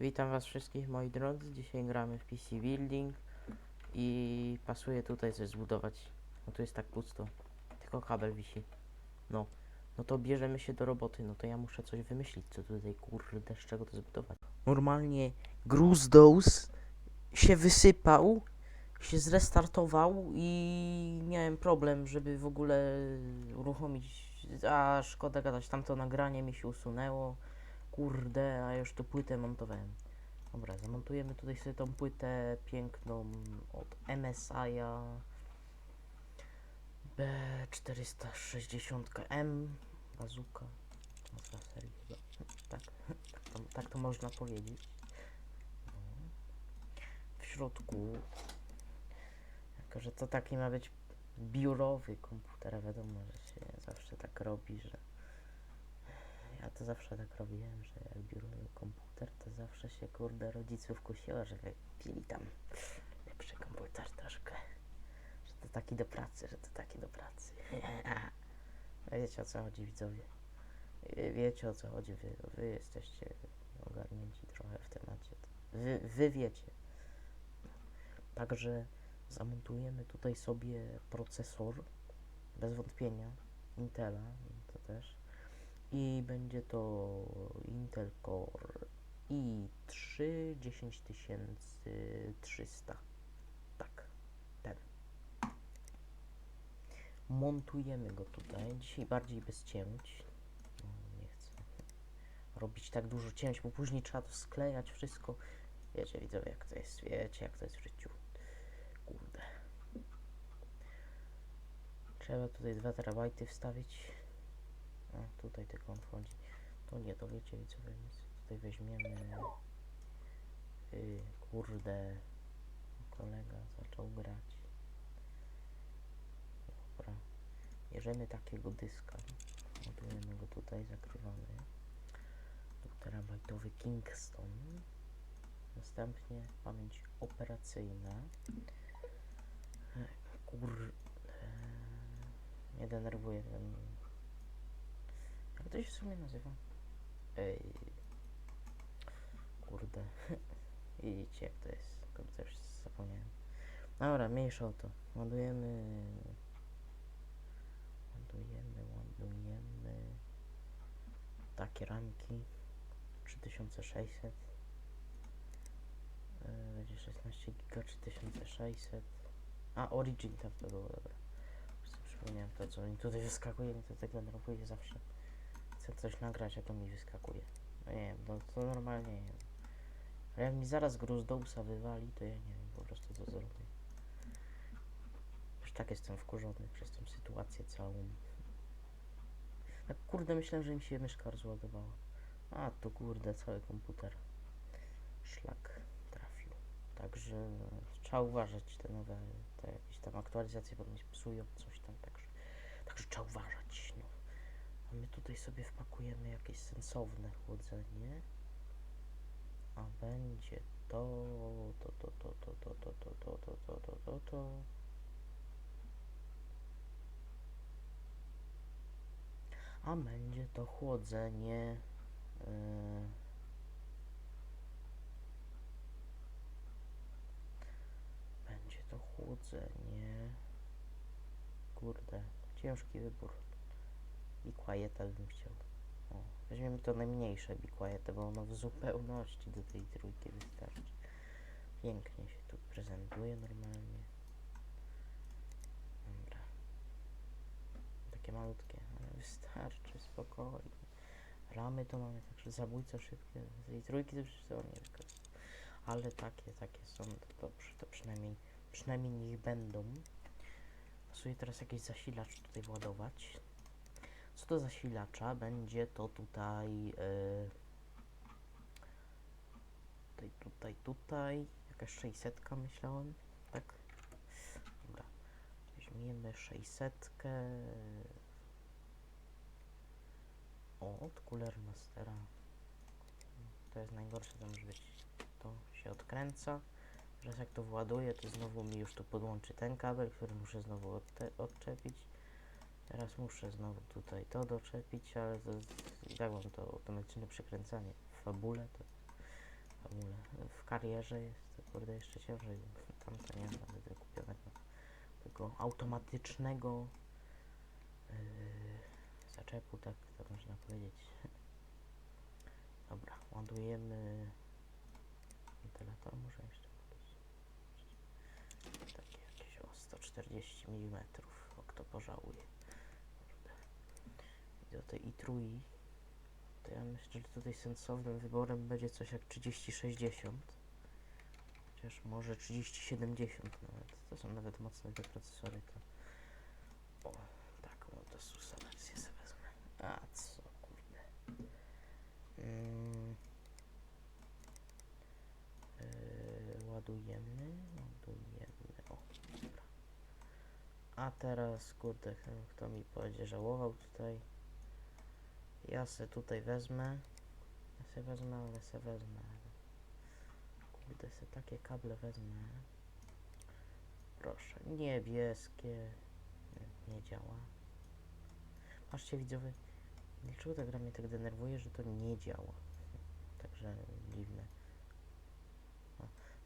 Witam was wszystkich moi drodzy. Dzisiaj gramy w PC Building i pasuje tutaj coś zbudować. No tu jest tak pusto. Tylko kabel wisi. No. No to bierzemy się do roboty. No to ja muszę coś wymyślić, co tutaj kurde z czego to zbudować. Normalnie Gruzdos się wysypał, się zrestartował i miałem problem, żeby w ogóle uruchomić. A szkoda gadać, tamto nagranie mi się usunęło. Kurde, a już tu płytę montowałem. Dobra, zamontujemy tutaj sobie tą płytę piękną od MSI'a B460M Bazooka. Nazwa serii chyba. Tak, tak, to, tak to można powiedzieć. W środku, jako że to taki ma być biurowy komputer, wiadomo, że się zawsze tak robi, że ja to zawsze tak robiłem, że jak biurowy komputer, to zawsze się kurde rodziców kusiło, żeby pili tam lepszy komputer troszkę. Że to taki do pracy, że to taki do pracy. Wiecie o co chodzi widzowie. Wie- Wiecie o co chodzi, wy, wy jesteście ogarnięci trochę w temacie. Wy, wy wiecie. Także zamontujemy tutaj sobie procesor, bez wątpienia, Intela, to też. I będzie to Intel Core i3 10300. Tak, ten. Montujemy go tutaj. Dzisiaj bardziej bez cięć. Nie chcę robić tak dużo cięć, bo później trzeba to sklejać wszystko. Wiecie widzowie jak to jest, wiecie jak to jest w życiu. Kurde. Trzeba tutaj 2 terabajty wstawić. A, tutaj tylko on wchodzi. To nie, to wiecie widzowie, więc tutaj weźmiemy. Yy, kurde. Kolega zaczął grać. Dobra. Bierzemy takiego dyska. Montujemy go tutaj, zakrywamy. 2 terabajtowy Kingston. Następnie pamięć operacyjna. Kur... e, Nie denerwuję ten... To się w sumie nazywa? Ej... Kurde. Widzicie jak to jest. Już zapomniałem. Dobra, mniejsza o to. Ładujemy... Ładujemy, ładujemy... Takie ramki. 3600. Yy, Będzie 16 giga 3600. A Origin tam to było, dobra. Przypomniałem to co mi tutaj wyskakuje, mnie to tak denerwuje zawsze. Chcę coś nagrać, a to mi wyskakuje. No nie wiem, no to normalnie nie wiem. Ale jak mi zaraz Gruzdołsa wywali, to ja nie wiem po prostu co zrobię. Już tak jestem wkurzony przez tą sytuację całą. Tak kurde myślałem, że mi się myszka rozładowała. A tu kurde cały komputer. Szlak trafił. Także trzeba uważać te nowe, te jakieś tam aktualizacje, bo mi psują coś tam, także, także trzeba uważać. No. A my tutaj sobie wpakujemy jakieś sensowne chłodzenie. A będzie to, to, to, to, to, to, to, to, to, to, to, to, to, to. A będzie to chłodzenie. Yy, będzie to chłodzenie. Kurde, ciężki wybór. Be Quieta bym chciał. O, weźmiemy to najmniejsze Be Quieta, bo ono w zupełności do tej trójki wystarczy. Pięknie się tu prezentuje normalnie. Dobra. Takie malutkie, ale wystarczy, spokojnie. Ramy to mamy także zabójco szybkie. Z tej trójki to przecież to nie. Ale takie, takie są, to dobrze, to przynajmniej, przynajmniej niech będą. Pasuje teraz jakiś zasilacz tutaj władować. Co do zasilacza, będzie to tutaj, yy, tutaj, tutaj, tutaj, jakaś 600 myślałem, tak? Dobra, weźmiemy 600. O, od Cooler Mastera. To jest najgorsze, to może być. To się odkręca. Teraz jak to właduję, to znowu mi już tu podłączy ten kabel, który muszę znowu odczepić. Teraz muszę znowu tutaj to doczepić, ale to mam to automatyczne przekręcanie w fabule, to karierze jest to kurde jeszcze ciężej. bo Tam to nie ma kupionego tego automatycznego yy, zaczepu, tak to można powiedzieć. Dobra, ładujemy wentylator może jeszcze podejść. Takie jakieś o 140 mm, o kto pożałuje. Do tej i trój to ja myślę, że tutaj sensownym wyborem będzie coś jak 3060. Chociaż może 3070 nawet. To są nawet mocne te procesory. To... O, taką oto selekcję sobie wezmę. A co kurde. Mm. Yy, ładujemy, ładujemy. O, dobra. A teraz kurde, kto mi będzie żałował tutaj. Ja se tutaj wezmę. Ja se wezmę, ale se wezmę. Kurde, se takie kable wezmę. Proszę, niebieskie. Nie, działa. Patrzcie widzowie, dlaczego ta gra mnie tak denerwuje, że to nie działa. Także dziwne.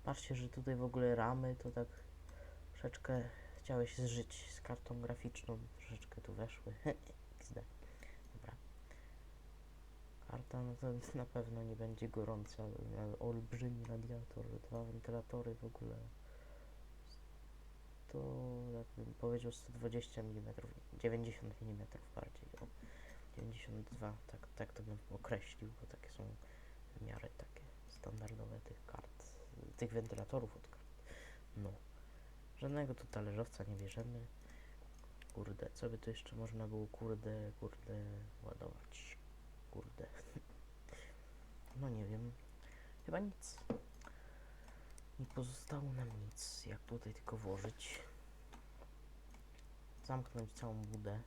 Patrzcie, że tutaj w ogóle ramy to tak troszeczkę chciałeś zżyć z kartą graficzną, troszeczkę tu weszły. XD. Karta, no to na pewno nie będzie gorąca, ale olbrzymi radiator, dwa wentylatory w ogóle. To jakbym powiedział 120 mm, 90 mm bardziej. O, 92, tak, tak to bym określił, bo takie są wymiary takie standardowe tych kart, tych wentylatorów od kart. No. Żadnego tu talerzowca nie bierzemy. Kurde, co by tu jeszcze można było kurde, kurde ładować? Kurde. No nie wiem. Chyba nic. Nie pozostało nam nic, jak tutaj tylko włożyć. Zamknąć całą budę.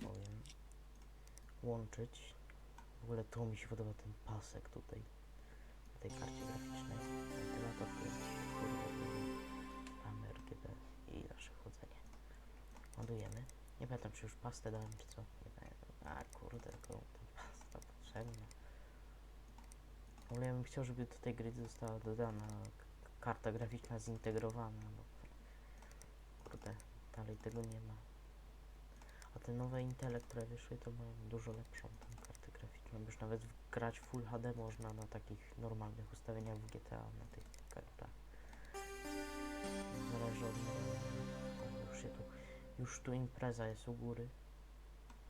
Powiem. Łączyć. W ogóle to mi się podoba ten pasek tutaj. Na tej karcie graficznej. Wentylator mamy RGB i nasze chłodzenie. Ładujemy. Nie pamiętam, czy już pastę dałem, czy co. Nie pamiętam. A kurde, komu ta pasta potrzebna. W ogóle ja bym chciał, żeby do tej gry została dodana karta graficzna zintegrowana, bo kurde, dalej tego nie ma. A te nowe Intele, które wyszły, to mają dużo lepszą tą kartę graficzną. Już nawet grać Full HD można na takich normalnych ustawieniach w GTA, na tych kartach. Zależy od. Już się tu, już tu impreza jest u góry,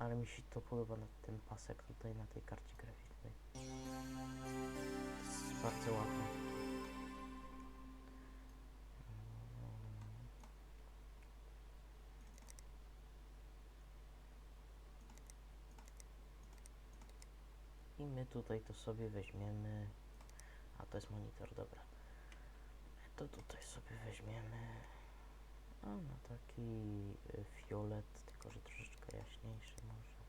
ale mi się to podoba na ten pasek tutaj na tej karcie graficznej. Jest bardzo ładne. I my tutaj to sobie weźmiemy. A to jest monitor, dobra. To tutaj sobie weźmiemy. A no taki y, fiolet, tylko że troszeczkę jaśniejszy może.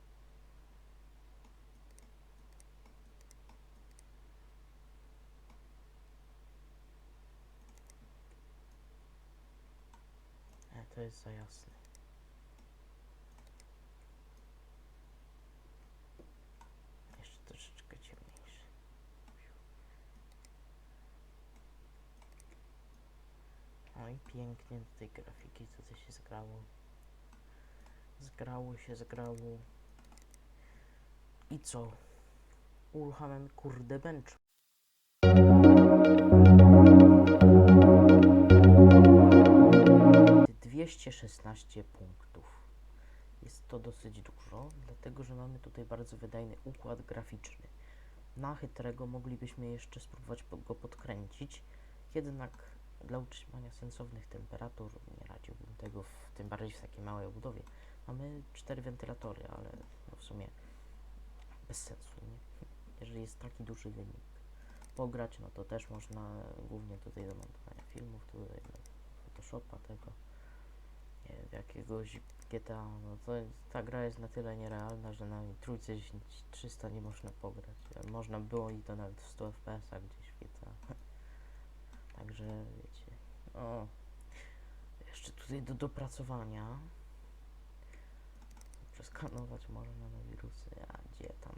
E, to jest za jasny. Jeszcze troszeczkę ciemniejszy. No i pięknie do tej grafiki tutaj się zgrało. Zgrało się, zgrało. I co? Uruchamiam kurde bench. Dwieście szesnaście punktów. Jest to dosyć dużo, dlatego że mamy tutaj bardzo wydajny układ graficzny. Na chytrego moglibyśmy jeszcze spróbować go podkręcić, jednak dla utrzymania sensownych temperatur nie radziłbym tego, w, tym bardziej w takiej małej obudowie. Mamy cztery wentylatory, ale no w sumie bez sensu, nie? Jeżeli jest taki duży wynik. Pograć, no to też można głównie tutaj do montowania filmów, tutaj do Photoshopa tego, nie jakiegoś GTA, no to ta gra jest na tyle nierealna, że na trójce 300 nie można pograć. a Można było i to nawet w 100 FPS-ach gdzieś w GTA. Także wiecie, o, jeszcze tutaj do dopracowania. Przeskanować można na wirusy, a gdzie tam?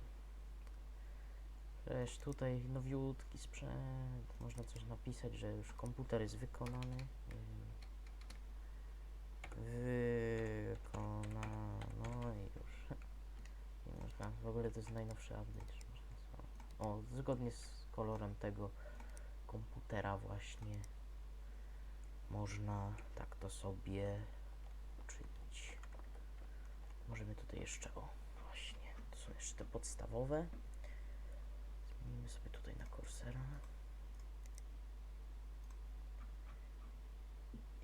Cześć, tutaj nowiutki sprzęt. Można coś napisać, że już komputer jest wykonany. Wy- Wykonano i już. I można, w ogóle to jest najnowszy update. O, zgodnie z kolorem tego komputera właśnie można tak to sobie. Możemy tutaj jeszcze, o właśnie, to są jeszcze te podstawowe. Zmienimy sobie tutaj na Corsera.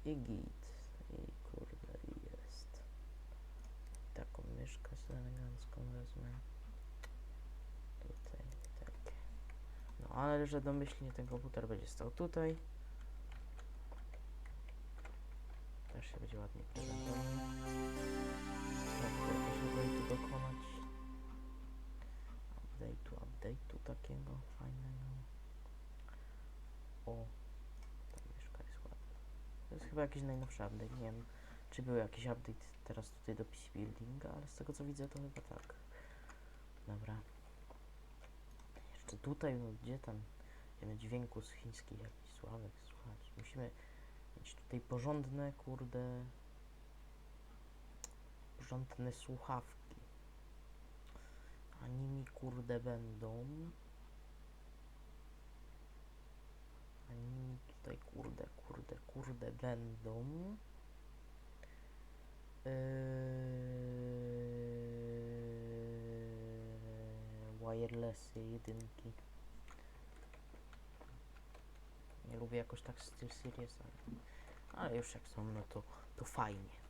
I git. I kurde, i jest. Taką myszkę elegancką wezmę. Tutaj, tak. No ale że domyślnie ten komputer będzie stał tutaj. Też się będzie ładnie prezentował. Chyba jakiś najnowszy update, nie wiem czy był jakiś update teraz tutaj do PC Buildinga, ale z tego co widzę to chyba tak. Dobra. Jeszcze tutaj, no gdzie tam wiemy dźwięku z chińskich jakichś sławek słuchać. Musimy mieć tutaj porządne, kurde, porządne słuchawki. A nimi, kurde, będą... Nimi tutaj, kurde, kurde, kurde, będą... Yy, wirelessy jedynki. Nie lubię jakoś tak styl series, ale, ale już jak są, no to, to fajnie.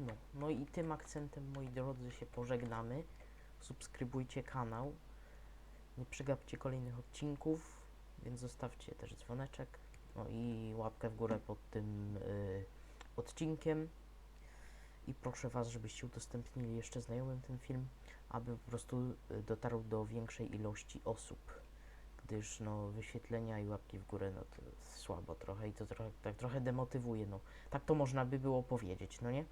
No, no i tym akcentem, moi drodzy, się pożegnamy. Subskrybujcie kanał. Nie przegapcie kolejnych odcinków, więc zostawcie też dzwoneczek. No i łapkę w górę pod tym y, odcinkiem. I proszę Was, żebyście udostępnili jeszcze znajomym ten film, aby po prostu y, dotarł do większej ilości osób. Gdyż no wyświetlenia i łapki w górę no to słabo trochę i to trochę, tak trochę demotywuje, no. Tak to można by było powiedzieć, no nie?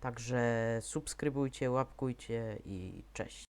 Także subskrybujcie, łapkujcie i cześć.